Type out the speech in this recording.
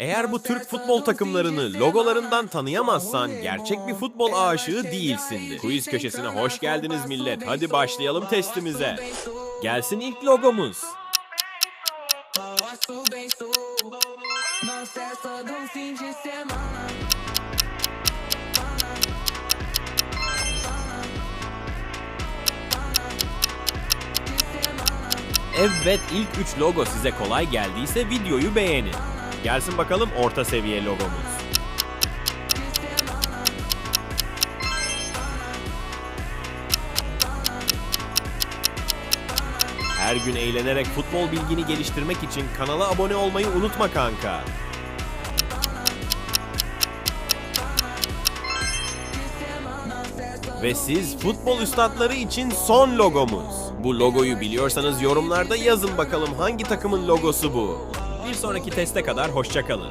Eğer bu Türk futbol takımlarını logolarından tanıyamazsan gerçek bir futbol aşığı değilsindir. Quiz köşesine hoş geldiniz millet. Hadi başlayalım testimize. Gelsin ilk logomuz. Evet ilk 3 logo size kolay geldiyse videoyu beğenin. Gelsin bakalım orta seviye logomuz. Her gün eğlenerek futbol bilgini geliştirmek için kanala abone olmayı unutma kanka. Ve siz futbol üstadları için son logomuz. Bu logoyu biliyorsanız yorumlarda yazın bakalım hangi takımın logosu bu. Bir sonraki teste kadar hoşçakalın.